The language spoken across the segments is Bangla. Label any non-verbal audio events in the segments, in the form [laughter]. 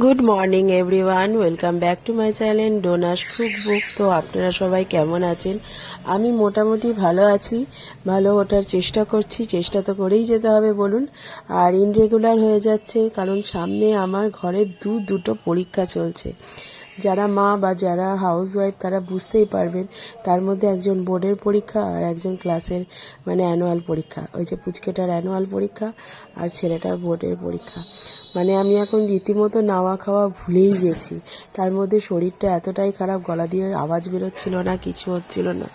Good morning everyone welcome back to my channel Donna's cook book তো আপনারা সবাই কেমন আছেন? আমি মোটামুটি ভালো আছি। ভালো ওঠার চেষ্টা করছি। চেষ্টা তো করেই যেতে হবে, বলুন। আর ইনরেগুলার হয়ে যাচ্ছে, কারণ সামনে আমার ঘরে দু দুটো পরীক্ষা চলছে। যারা মা বা যারা হাউস ওয়াইফ তারা বুঝতেই পারবেন, তার মধ্যে একজন বোর্ডের পরীক্ষা আর একজন ক্লাসের মানে অ্যানুয়াল পরীক্ষা। ওই যে পুচকেটার অ্যানুয়াল পরীক্ষা আর ছেলেটার বোর্ডের পরীক্ষা। মানে আমি এখন রীতিমতো নাওয়া খাওয়া ভুলেই গেছি। তার মধ্যে শরীরটা এতটাই খারাপ, গলা দিয়ে আওয়াজ বেরোচ্ছিল না, কিছু হচ্ছিল না।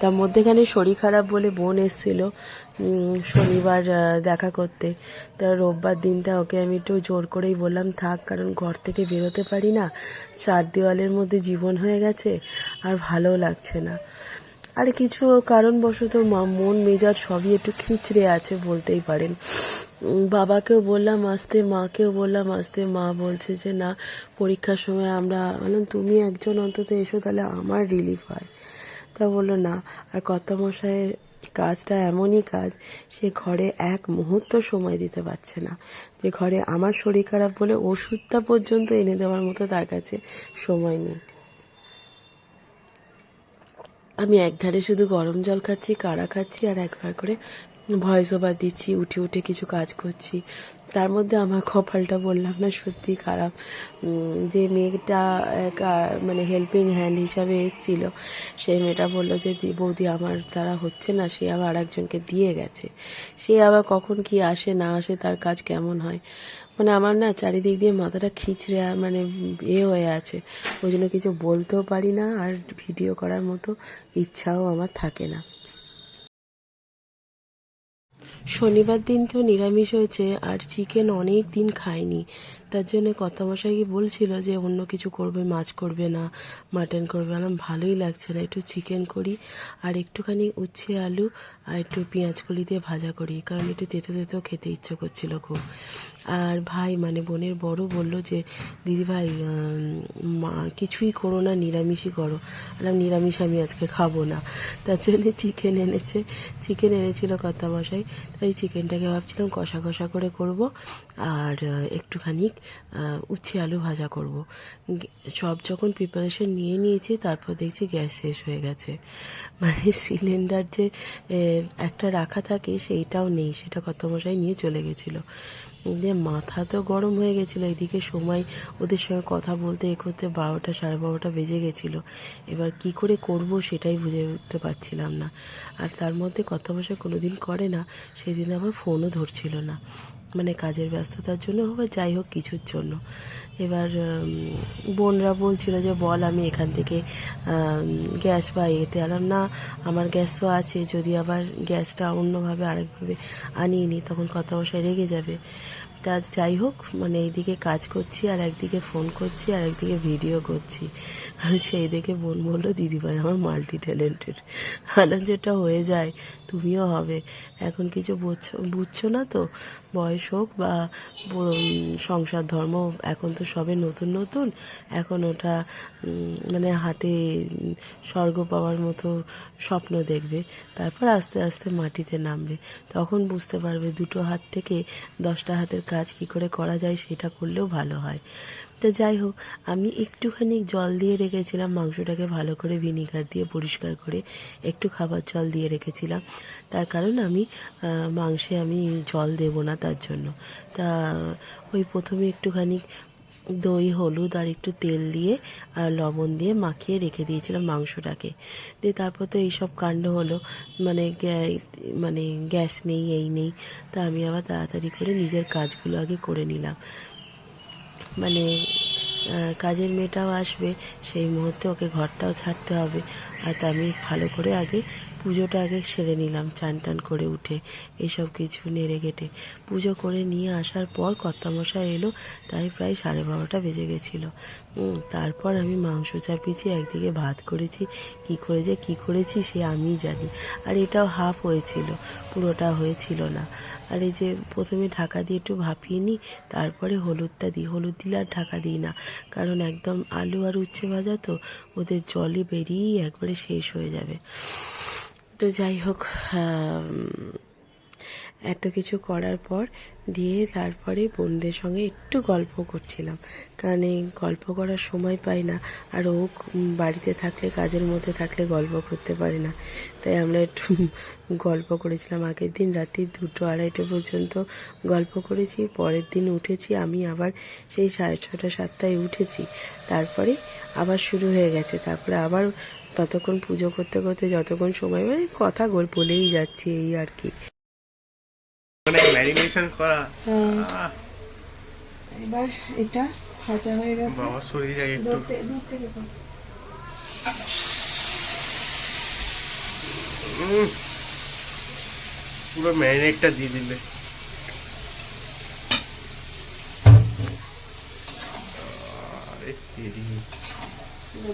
তার মধ্যেখানে শরীর খারাপ বলে বোন এসেছিল শনিবার দেখা করতে। তা রোববার দিনটা ওকে আমি একটু জোর করেই বললাম, থাক, কারণ ঘর থেকে বেরোতে পারি না। চার দেওয়ালের মধ্যে জীবন হয়ে গেছে, আর ভালো লাগছে না। আর কিছু কারণবশত মন মেজাজ সবই একটু খিচড়ে আছে বলতেই পারেন। বাবাকেও বললাম, আসতে মাকেও বললাম, আসতে মা বলছে যে, না, পরীক্ষার সময় আমরা বললাম, তুমি একজন অন্তত এসো, তাহলে আমার রিলিফ হয়। তা বলল, না, আর কত মশাইয়ের কাজটা এমনই কাজ, সে ঘরে এক মুহূর্ত সময় দিতে পারছে না। যে ঘরে আমার শরীর খারাপ বলে ওষুধটা পর্যন্ত এনে দেওয়ার মতো তার কাছে সময় নেই। আমি একধারে শুধু গরম জল খাচ্ছি, কাড়া খাচ্ছি আর একবার করে ভয়েস ওভার দিচ্ছি, উঠে উঠে কিছু কাজ করছি। তার মধ্যে আমার কপালটা বললাম না, সত্যি খারাপ। যে মেয়েটা মানে হেল্পিং হ্যান্ড হিসাবে এসেছিল সেই মেয়েটা বলল যে, "দি- বৌদি আমার দ্বারা হচ্ছে না, সে আবার আরেকজনকে দিয়ে গেছে। সে আবার কখন কি আসে, না আসে, তার কাজ কেমন হয়? মানে আমার না চারিদিক দিয়ে মাথাটা খিচড়ে মানে এ হয়ে আছে। ওই জন্য কিছু বলতেও পারি না, আর ভিডিও করার মতো ইচ্ছাও আমার থাকে না। শনিবার দিন তো নিরামিষ হয়েছে আর চিকেন অনেক দিন খাইনি তার জন্য কর্তামশাই বলছিল যে অন্য কিছু করবে, মাছ করবে না, মাটন করবে? আলাম ভালোই লাগছে না, একটু চিকেন করি আর একটুখানি উচ্ছে আলু আর একটু পেঁয়াজ কলি দিয়ে ভাজা করি, কারণ একটু তেতো তেতো খেতে ইচ্ছে করছিল খুব। আর ভাই মানে বোনের বড় বলল যে, দিদি ভাই মা, কিছুই করো না, নিরামিষই করো। আর নিরামিষ আমি আজকে খাব না। তার জন্য চিকেন এনেছে চিকেন এনেছিল কর্তামশাই, তাই চিকেনটাকে ভাবছিলাম কষা কষা করে করব আর একটুখানি উচ্ছে আলু ভাজা করব। সব যখন প্রিপারেশন নিয়ে নিয়েছি, তারপর দেখছি গ্যাস শেষ হয়ে গেছে। মানে [laughs] সিলিন্ডার যে একটা রাখা থাকে, সেইটাও নেই। সেটা কত মশাই নিয়ে চলে গেছিল। যে মাথা তো গরম হয়ে গেছিল। এদিকে সময় ওদের সঙ্গে কথা বলতে, এ করতে বারোটা, সাড়ে বারোটা বেজে গেছিল। এবার কি করে করব সেটাই বুঝে উঠতে পারছিলাম না। আর তার মধ্যে কথা বসে কোনো দিন করে না। সেদিন আবার ফোনও ধরছিল না। মানে কাজের ব্যস্ততার জন্য বা যাই হোক কিছুর জন্য। এবার বোনরা বলছিল যে, বল, আমি এখান থেকে গ্যাস বা এতে আলাম। না, আমার গ্যাস তো আছে, যদি আবার গ্যাসটা অন্যভাবে আরেকভাবে আনিয়ে নিই, তখন কথা বসায় রেগে যাবে। তা যাই হোক মানে এইদিকে কাজ করছি, আর একদিকে ফোন করছি, আর একদিকে ভিডিও করছি। সেই দেখে বোন বলল দিদিভাই আমার মাল্টি ট্যালেন্টেড আলাম যেটা হয়ে যায়, তুমিও হবে। এখন কিছু বুঝছ বুঝছ না তো? বয়স হোক বা সংসার ধর্ম, এখন তো সবে নতুন নতুন। এখন ওটা মানে হাতে স্বর্গ পাওয়ার মতো স্বপ্ন দেখবে। তারপর আস্তে আস্তে মাটিতে নামবে। তখন বুঝতে পারবে দুটো হাত থেকে দশটা হাতের কাজ কি করে করা যায় সেটা করলেও ভালো হয়। তো যাই হোক, আমি একটুখানি জল দিয়ে রেখেছিলাম, মাংসটাকে ভালো করে ভিনিগার দিয়ে পরিষ্কার করে একটু খাবার জল দিয়ে রেখেছিলাম। তার কারণ আমি মাংসে আমি জল দেব না তার জন্য। তা, ওই প্রথমে একটুখানি দই, হলুদ আর একটু তেল দিয়ে আর লবণ দিয়ে মাখিয়ে রেখে দিয়েছিলাম মাংসটাকে। দিয়ে তারপর তো এইসব কাণ্ড হলো মানে মানে গ্যাস নেই, এই নেই। তা আমি আবার তাড়াতাড়ি করে নিজের কাজগুলো আগে করে নিলাম। মানে কাজের মেয়েটাও আসবে, সেই মুহূর্তে ওকে ঘরটাও ছাড়তে হবে। আর তা আমি ভালো করে আগে পুজোটা আগে সেরে নিলাম, চান টান করে উঠে, এসব কিছু নেড়ে গেটে পুজো করে নিয়ে আসার পর কর্তামশাই এলো, তাই প্রায় সাড়ে বারোটা বেজে গেছিল। তারপর আমি মাংস চাপিয়েছি, একদিকে ভাত করেছি, কি করে যে কি করেছি সে আমিই জানি। আর এটাও হাফ হয়েছিল, পুরোটা হয়েছিল না। আর এই যে প্রথমে ঢাকা দিয়ে একটু ভাপিয়ে নিই, তারপরে হলুদটা দিই। হলুদ দিলে আর ঢাকা দিই না, কারণ একদম আলু আর উচ্ছে ভাজা তো, ওদের জলে বেরিয়েই একবারে শেষ হয়ে যাবে। তো যাই হোক এত কিছু করার পর দিয়ে তারপরে বোনদের সঙ্গে একটু গল্প করছিলাম। কারণ এই গল্প করার সময় পাই না, আর ও বাড়িতে থাকলে, কাজের মধ্যে থাকলে গল্প করতে পারে না। তাই আমরা একটু [laughs] গল্প করেছিলাম। আগের দিন রাত্রি দুটো আড়াইটে পর্যন্ত গল্প করেছি। পরের দিন উঠেছি, আমি আবার সেই সাড়ে ছটা, সাতটায় উঠেছি। তারপরে আবার শুরু হয়ে গেছে। তারপরে আবার ততক্ষণ পুজো করতে করতে যতক্ষণ সময় পাই কথা বলেই যাচ্ছি এই আর কি। মানে ম্যারিনেশন করা এবার এটা ভাজা হয়ে গেছে। বাবা সরে যায় একটু। উম, পুরো ম্যারিনেটটা দিয়ে দিলে।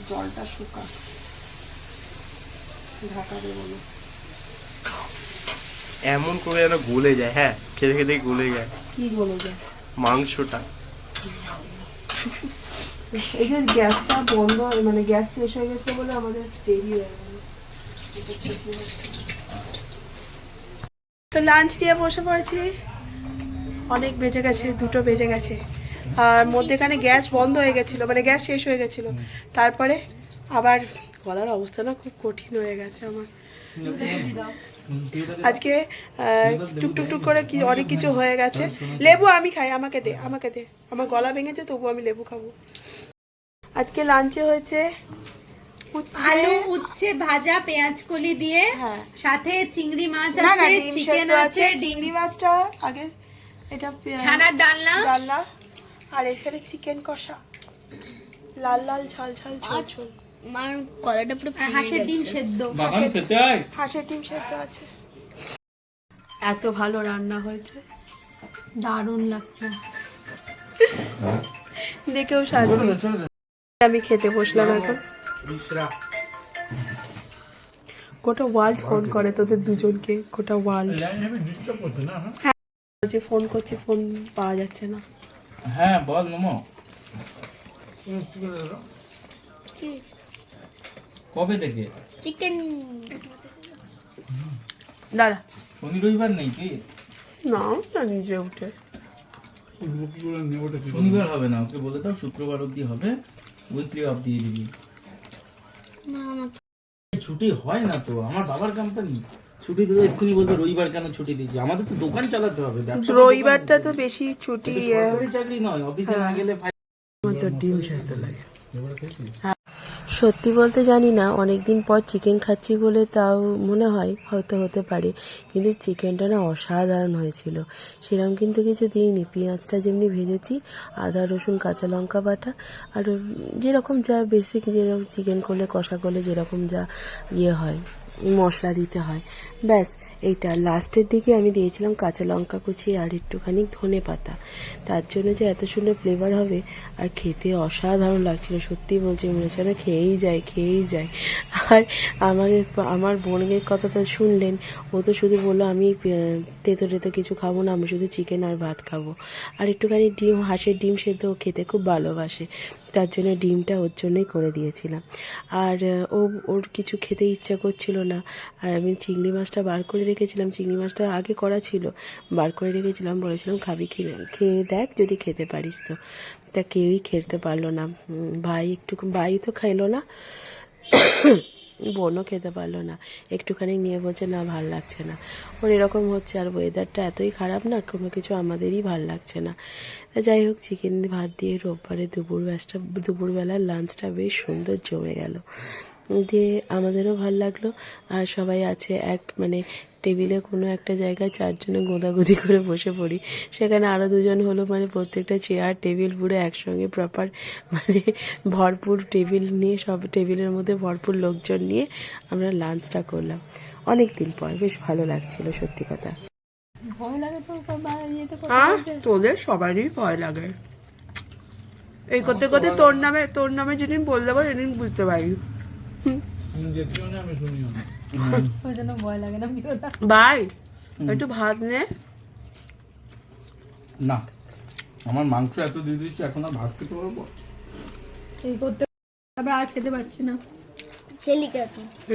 জলটা শুকা। ঢাকা দেবো না এমন করে যেন গলে যায় হ্যাঁ খেতে খেতে গলে যায়। কি বলে যায়? মাংসটা। এই যে গ্যাসটা বন্ধ মানে গ্যাস শেষ হয়ে গেছে বলে আমাদের দেরি হয়ে গেল। তো লাঞ্চ নিয়ে বসে পড়েছি। অনেক বেজে গেছে দুটো বেজে গেছে। আর মধ্যেখানে গ্যাস বন্ধ হয়ে গেছিল মানে গ্যাস শেষ হয়ে গেছিল। তারপরে আবার গলার অবস্থা না খুব কঠিন হয়ে গেছে আমার। আজকে আহ, টুক টুক টুক করে কি অনেক কিছু হয়ে গেছে। লেবু আমি খাই আমাকে দে আমাকে দে। আমার গলা ভেঙেছে তবু আমি লেবু খাব। আজকে লাঞ্চে হয়েছে আলু উচ্ছে ভাজা পেঁয়াজ কলি দিয়ে। হ্যাঁ। সাথে চিংড়ি মাছ আছে চিকেন আছে। চিংড়ি মাছটা আগে এটা ছানার ডালনা। ডালনা। আর এখানে চিকেন কষা। লাল লাল ঝাল ঝাল ঝোল ঝোল। আমার গলাটা পুরো হাঁসের ডিম সেদ্ধ। হাঁসের ডিম সেদ্ধ আছে। এত ভালো রান্না হয়েছে। দারুণ লাগছে। দেখেও শান্তি আমি খেতে বসলাম এখন। গোটা ওয়ার্ল্ড ফোন করে তোদের দুজনকে গোটা ওয়ার্ল্ড হ্যাঁ? যে ফোন করছি ফোন পাওয়া যাচ্ছে না। হ্যাঁ বল মোমো। কবে থেকে? চিকেন দাঁড়া। শনি রবিবার নেই কি? না না নিজে উঠে। শনিবার হবে না ওকে বলে দাও শুক্রবার অবধি হবে। উইকলি অফ দিয়ে দিবি। ছুটি হয় না তো আমার বাবার কোম্পানি ছুটি দেবে এক্ষুনি বলবে রবিবার কেন ছুটি দিয়েছি? আমাদের তো দোকান চালাতে হবে রবিবারটা তো বেশি ছুটি সরকারি চাকরি নয় অফিসে না গেলে ভাই আমার তো ডিম সেদ্ধ লাগে। সত্যি বলতে জানি না, অনেকদিন পর চিকেন খাচ্ছি বলে তাও মনে হয় হয়তো হতে পারে। কিন্তু চিকেনটা না অসাধারণ হয়েছিল। সেরকম কিন্তু কিছু দিইনি। পেঁয়াজটা যেমনি ভেজেছি, আদা, রসুন, কাঁচা লঙ্কা বাটা, আর যেরকম যা বেসিক যেরকম চিকেন করলে, কষা করলে যেরকম যা ইয়ে হয়, মশলা দিতে হয়। ব্যাস, এইটা। লাস্টের দিকে আমি দিয়েছিলাম কাঁচা লঙ্কা কুচি আর একটুখানি ধনে পাতা। তার জন্য যে এত সুন্দর ফ্লেভার হবে, আর খেতে অসাধারণ লাগছিল। সত্যি বলছি, মনে হচ্ছে না খেয়েই যায় খেয়েই যায়। আর আমার আমার বোনের কথা তো শুনলেন, ও তো শুধু বলল, আমি তেতো টেতো কিছু খাব না, আমি শুধু চিকেন আর ভাত খাব। আর একটুখানি ডিম, হাঁসের ডিম সেদ্ধ ও খেতে খুব ভালোবাসে। তার জন্য ডিমটা ওর জন্যই করে দিয়েছিলাম। আর, ও, ওর কিছু খেতে ইচ্ছা করছিল না। আর আমি চিংড়ি মাছটা বার করে রেখেছিলাম, চিংড়ি মাছটা আগে করা ছিল। বার করে রেখেছিলাম, বলেছিলাম, খাবি, খেয়ে দেখ যদি খেতে পারিস তো। তা কেউই খেতে পারল না। ভাই একটু, ভাই তো খাইলো না, বোনও খেতে পারল না। একটুখানি নিয়ে বলছে, না, ভালো লাগছে না। ওর এরকম হচ্ছে, আর ওয়েদারটা এতই খারাপ না, কোনো কিছু আমাদেরই ভালো লাগছে না। যাই হোক, চিকেন ভাত দিয়ে রোববারে দুপুর ব্যাসটা দুপুরবেলার লাঞ্চটা বেশ সুন্দর জমে গেল। দিয়ে আমাদেরও ভালো লাগল। আর সবাই আছে এক মানে টেবিলে কোনো একটা জায়গায় চারজনে গোদাগুদি করে বসে পড়ি। সেখানে আরও দুজন হলো মানে প্রত্যেকটা চেয়ার টেবিল পুরো একসঙ্গে প্রপার মানে ভরপুর টেবিল নিয়ে সব টেবিলের মধ্যে ভরপুর লোকজন নিয়ে আমরা লাঞ্চটা করলাম। অনেক দিন পর বেশ ভালো লাগছিল সত্যি কথা। হ্যাঁ তোদের সবারই ভয় লাগে। এই করতে করতে তোর নামে তোর নামে যেদিন বল দেবো সেদিন বুঝতে পারি ভাই একটু ভাত নে। না আমার মাংস এত দিয়ে দিচ্ছি এখন আর ভাত খেতে পারব? এই করতে আর খেতে পাচ্ছি না।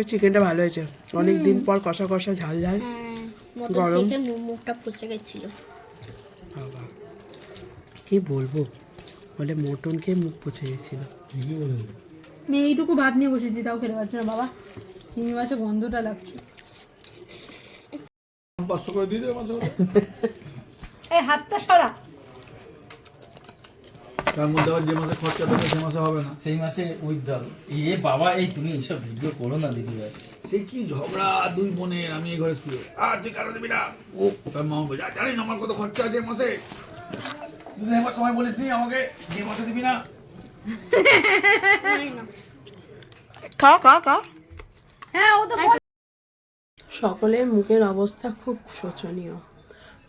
চিকেনটা ভালো হয়েছে। অনেক দিন পর কষা কষা ঝাল ঝাল। হ্যাঁ গরম। মুখটা পচে গেছিল। কি বলব? বলে মটন খেয়ে মুখ পচে গেছিল। ঠিকই বলেছ। আমি এইটুকু ভাত নিয়ে বসেছি তাও খেতে পারছি না বাবা। চিংড়ি মাছের গন্ধটা লাগছে। পাঁচশো করে দিয়ে দেবে [laughs] এই হাতটা সরা। তার মধ্যে আবার যে মাসে খরচা দেবে সে মাসে হবে না। সেই মাসে উইথড্রল এ বাবা এই তুমি এইসব ভিডিও করো না দিদি ভাই সে কি ঝগড়া দুই বোনের আমি এই ঘরে শুয়ে। আর তুই কারও দিবি না? ও তার মা বলছে "আর জানিস না আমার কত খরচা আছে মাসে তুই একবার সময় বলিস নি আমাকে যে মাসে দিবি না? খা খা খা হ্যাঁ ও তো সকলের মুখের অবস্থা খুব শোচনীয়।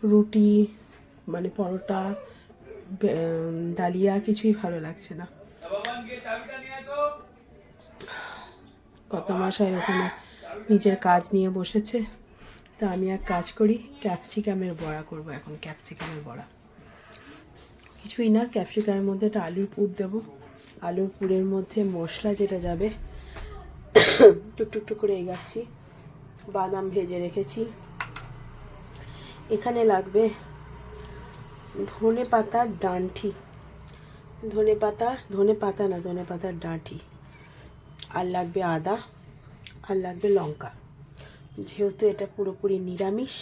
রুটি মানে পরোটা ডালিয়া কিছুই ভালো লাগছে না। কত মাসায় ওখানে নিজের কাজ নিয়ে বসেছে। তা আমি এক কাজ করি ক্যাপসিকামের বড়া করব এখন ক্যাপসিকামের বড়া। কিছুই না, ক্যাপসিকামের মধ্যে একটা আলুর পুর দেবো। আলুর পুরের মধ্যে মশলা যেটা যাবে টুকটুক টুক করে এগাচ্ছি। বাদাম ভেজে রেখেছি। এখানে লাগবে ধনে পাতার ডাঁটি ধনে পাতা ধনে পাতা না, ধনে পাতার ডাঁটি আর লাগবে আদা, আর লাগবে লঙ্কা। যেহেতু এটা পুরোপুরি নিরামিষ,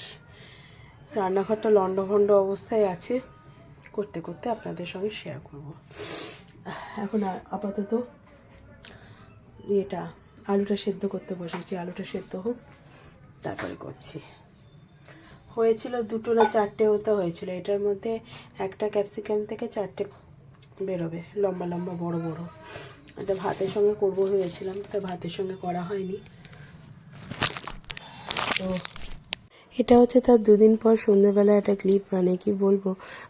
রান্নাঘরটা লণ্ডভণ্ড অবস্থায় আছে করতে করতে আপনাদের সঙ্গে শেয়ার করব। এখন আপাতত এটা আলুটা সেদ্ধ করতে বসেছি, আলুটা সেদ্ধ হোক, তারপরে করছি। হয়েছিল দুটো না চারটে হতে হয়েছিল, এটার মধ্যে একটা ক্যাপসিকাম থেকে চারটে বেরোবে, লম্বা লম্বা, বড় বড়। এটা ভাতের সঙ্গে করব ভেবেছিলাম, তা ভাতের সঙ্গে করা হয়নি। তো এটা হচ্ছে তার দুদিন পর সন্ধ্যেবেলা একটা ক্লিপ মানে কি বলব?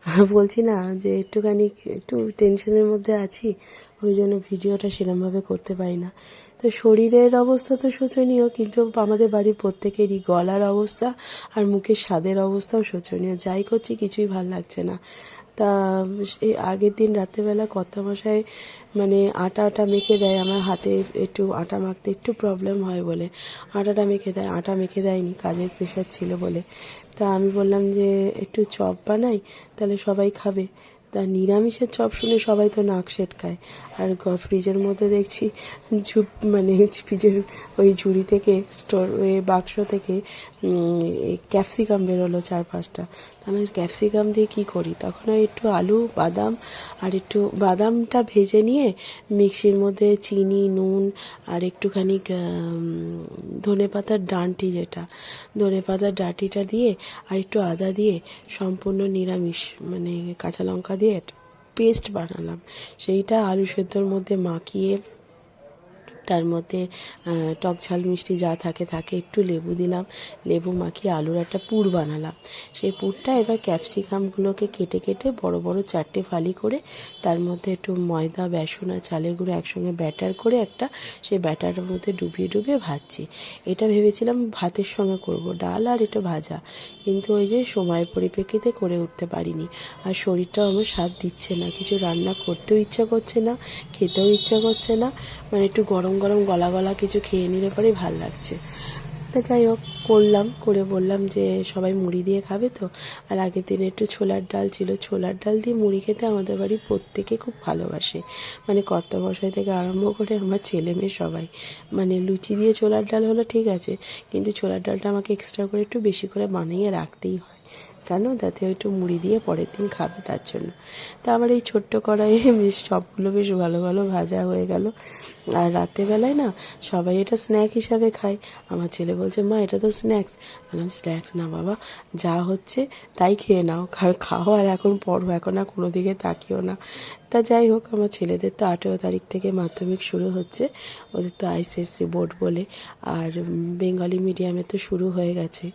[laughs] বলছি না যে একটুখানি একটু টেনশনের মধ্যে আছি, ওই জন্য ভিডিওটা সেরমভাবে করতে পারি না। তো শরীরের অবস্থা তো শোচনীয়, কিন্তু আমাদের বাড়ির প্রত্যেকেরই গলার অবস্থা আর মুখের স্বাদের অবস্থাও শোচনীয়। যাই করছি, কিছুই ভালো লাগছে না। তা এই আগের দিন রাত্রেবেলা কর্তা মশাই মানে আটা আটা মেখে দেয়, আমার হাতে একটু আটা মাখতে একটু প্রবলেম হয় বলে। আটাটা মেখে দেয়, আটা মেখে দেয়নি, কাজের প্রেশার ছিল বলে। তা আমি বললাম যে, একটু চপ বানাই, তাহলে সবাই খাবে। তা নিরামিষের চপ শুনে সবাই তো নাক সেটকায়। আর ফ্রিজের মধ্যে দেখছি ঝুপ মানে ফ্রিজের ওই ঝুড়ি থেকে স্টোর বাক্স থেকে ক্যাপসিকাম বেরোলো চার পাঁচটা তাহলে ক্যাপসিকাম দিয়ে কি করি? তখন একটু আলু, বাদাম আর একটু বাদামটা ভেজে নিয়ে মিক্সির মধ্যে চিনি, নুন আর একটুখানি ধনে পাতার ডাঁটি যেটা ধনে পাতার ডাঁটিটা দিয়ে আর একটু আদা দিয়ে সম্পূর্ণ নিরামিষ মানে কাঁচা লঙ্কা দিয়ে পেস্ট বানালাম। সেইটা আলু সেদ্ধর মধ্যে মাখিয়ে তার মধ্যে টক ঝাল মিষ্টি যা থাকে থাকে একটু লেবু দিলাম। লেবু মাখিয়ে আলুর একটা পুর বানালাম। সেই পুরটা এবার ক্যাপসিকামগুলোকে কেটে কেটে বড় বড় চারটে ফালি করে, তার মধ্যে একটু ময়দা, বেসন আর চালের গুঁড়ো একসঙ্গে ব্যাটার করে একটা সেই ব্যাটারের মধ্যে ডুবিয়ে ডুবিয়ে ভাজছি। এটা ভেবেছিলাম ভাতের সঙ্গে করব, ডাল আর এটা ভাজা। কিন্তু ওই যে সময়ের পরিপ্রেক্ষিতে করে উঠতে পারিনি। আর শরীরটাও আমার সাথ দিচ্ছে না, কিছু রান্না করতেও ইচ্ছা করছে না, খেতেও ইচ্ছা করছে না। মানে একটু গরম গরম গলা গলা কিছু খেয়ে নিলে পরেই ভালো লাগছে। তা যাই হোক, করলাম, করে বললাম যে সবাই মুড়ি দিয়ে খাবে তো। আর আগের দিন একটু ছোলার ডাল ছিল। ছোলার ডাল দিয়ে মুড়ি খেতে আমাদের বাড়ি প্রত্যেকে খুব ভালোবাসে। মানে কত বসাই থেকে আরম্ভ করে আমার ছেলে মেয়ে সবাই। মানে লুচি দিয়ে ছোলার ডাল হলো ঠিক আছে, কিন্তু ছোলার ডালটা আমাকে এক্সট্রা করে একটু বেশি করে বানিয়ে রাখতেই হয়। কেন? যাতে একটু মুড়ি দিয়ে পরের দিন খাবে তার জন্য। তা আবার এই ছোট্ট কড়াইয়ে সবগুলো বেশ ভালো ভালো ভাজা হয়ে গেল। আর রাত্রেবেলায় না সবাই এটা স্ন্যাক হিসাবে খায়। আমার ছেলে বলছে, মা, এটা তো স্ন্যাক্স বললাম স্ন্যাক্স না বাবা, যা হচ্ছে তাই খেয়ে নাও খাও আর এখন পড়ো, এখন আর কোনো দিকে তাকিও না। তা যাই হোক, আমার ছেলেদের তো আঠেরো তারিখ থেকে মাধ্যমিক শুরু হচ্ছে, ওদের তো আইসিএসসি বোর্ড বলে, আর বেঙ্গলি মিডিয়ামে তো শুরু হয়ে গেছে।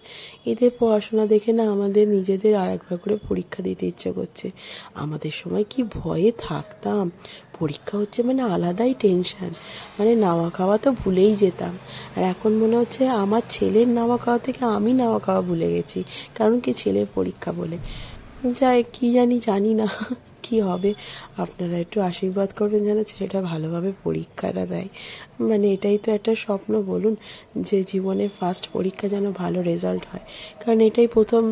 এদের পড়াশোনা দেখে না আমাদের নিজেদের আর একবার করে পরীক্ষা দিতে ইচ্ছে করছে। আমাদের সময় কি ভয়ে থাকতাম পরীক্ষা হচ্ছে মানে আলাদাই টেনশন মানে নাওয়া খাওয়া তো ভুলেই যেতাম। আর এখন মনে হচ্ছে আমার ছেলের নাওয়া খাওয়া থেকে আমি নাওয়া খাওয়া ভুলে গেছি। কারণ কি ছেলের পরীক্ষা বলে। যাই, কি জানি জানি না [laughs] কি হবে। আপনারা একটু আশীর্বাদ করবেন যেন ছেলেটা ভালোভাবে পরীক্ষাটা দেয়। মানে এটাই তো একটা স্বপ্ন, বলুন। যে জীবনে ফার্স্ট পরীক্ষা যেন ভালো রেজাল্ট হয়। কারণ এটাই প্রথম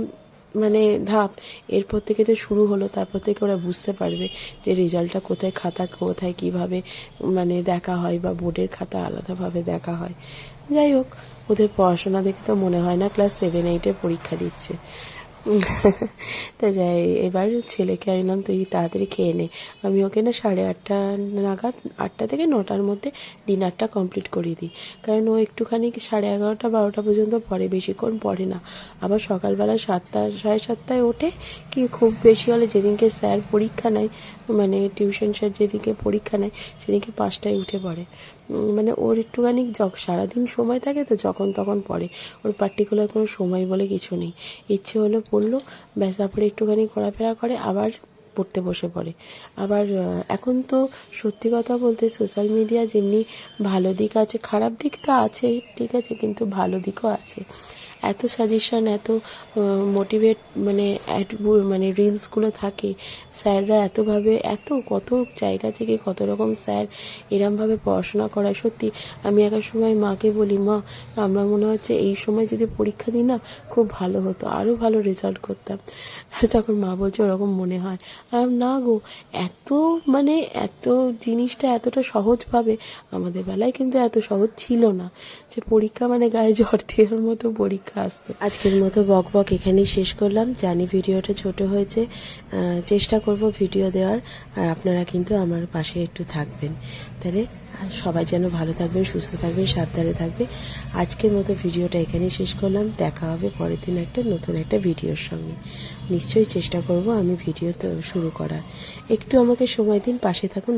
মানে ধাপ এরপর থেকে তো শুরু হলো, তারপর থেকে ওরা বুঝতে পারবে যে রেজাল্টটা কোথায় খাতা, কোথায় কীভাবে মানে দেখা হয় বা বোর্ডের খাতা আলাদাভাবে দেখা হয়। যাই হোক, ওদের পড়াশোনা দেখে তো মনে হয় না ক্লাস সেভেন এইটে পরীক্ষা দিচ্ছে। [laughs] তা যাই, এবার ছেলেকে আমি নাম তুই তাড়াতাড়ি খেয়ে নে। আমি ওকে না সাড়ে আটটা নাগাদ, আটটা থেকে নটার মধ্যে ডিনারটা কমপ্লিট করিয়ে দিই। কারণ ও একটুখানি সাড়ে এগারোটা, বারোটা পর্যন্ত পড়ে, বেশিক্ষণ পড়ে না। আবার সকালবেলা সাতটা, সাড়ে সাতটায় ওঠে। কি খুব বেশি হলে যেদিনকে স্যার পরীক্ষা নেয় মানে টিউশন স্যার যেদিকে পরীক্ষা নেয়, সেদিনকে পাঁচটায় উঠে পড়ে। মানে ওর একটুখানি সারাদিন সময় থাকে তো যখন তখন পড়ে। ওর পার্টিকুলার কোনো সময় বলে কিছু নেই। ইচ্ছে হলো পড়ল, ব্যাস তারপরে একটুখানি ঘোরাফেরা করে, আবার পড়তে বসে পড়ে। আবার এখন তো সত্যি কথা বলতে সোশ্যাল মিডিয়া যেমনি ভালো দিক আছে, খারাপ দিক তো আছে ঠিক আছে, কিন্তু ভালো দিকও আছে। এত সাজেশন এত মোটিভেট মানে মানে রিলসগুলো থাকে, স্যাররা এতভাবে, এত, কত জায়গা থেকে কত রকম স্যার এরমভাবে পড়াশোনা করায়। সত্যি, আমি এক সময় মাকে বলি, মা, আমরা মনে হচ্ছে এই সময় যদি পরীক্ষা দিই না, খুব ভালো হতো আরও ভালো রেজাল্ট করতাম। তখন মা বলছে, ওরকম মনে হয়। আর না গো, এত মানে এত জিনিসটা এতটা সহজভাবে আমাদের বেলায় কিন্তু এত সহজ ছিল না। যে পরীক্ষা মানে গায়ে জ্বর দেওয়ার মতো পরীক্ষা। আসতো আজকের মতো বক বক এখানেই শেষ করলাম। জানি ভিডিওটা ছোট হয়েছে চেষ্টা করব ভিডিও দেওয়ার, আর আপনারা কিন্তু আমার পাশে একটু থাকবেন। তাহলে সবাই যেন ভালো থাকবেন, সুস্থ থাকবেন, সাবধানে থাকবে আজকের মতো ভিডিওটা এখানেই শেষ করলাম। দেখা হবে পরের দিন একটা নতুন একটা ভিডিওর সঙ্গে। নিশ্চয়ই চেষ্টা করব আমি ভিডিও শুরু করার। একটু আমাকে সময় দিন, পাশে থাকুন।